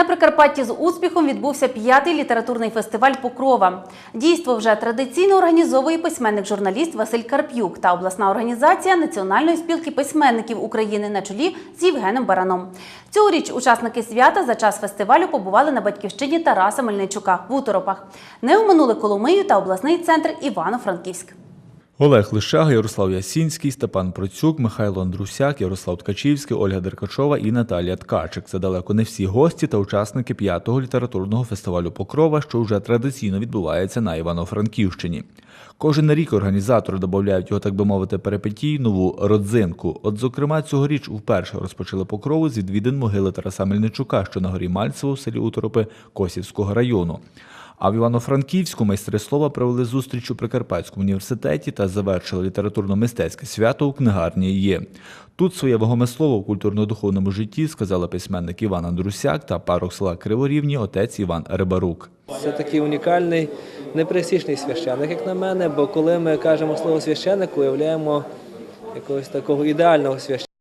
На Прикарпатті з успіхом відбувся п'ятий літературний фестиваль Покрова. Дійство вже традиційно організовує письменник-журналіст Василь Карп'юк та обласна організація Національної спілки письменників України на чолі з Євгеном Бараном. Цьогоріч учасники свята за час фестивалю побували на батьківщині Тараса Мельничука в Уторопах. Не оминули Коломию та обласний центр Івано-Франківськ. Олег Лищага, Ярослав Ясінський, Степан Процюк, Михайло Андрусяк, Ярослав Ткачівський, Ольга Деркачова і Наталія Ткачик. Це далеко не всі гості та учасники п'ятого літературного фестивалю Покрова, що вже традиційно відбувається на Івано-Франківщині. Кожен рік організатори додають його, так би мовити, перипетій нову родзинку. От, зокрема, цьогоріч вперше розпочали покрову з відвідин могили Тараса Мельничука, що на горі Мальцево в селі Уторопи Косівського району. А в Івано-Франківську майстри слова провели зустріч у Прикарпатському університеті та завершили літературно-мистецьке свято у книгарні є. Тут своє вагоме слово в культурно-духовному житті сказали письменник Іван Андрусяк та парох села Криворівні отець Іван Рибарук. Це такий унікальний, неприсічний священник, як на мене, бо коли ми кажемо слово священник, уявляємо якогось такого ідеального священника.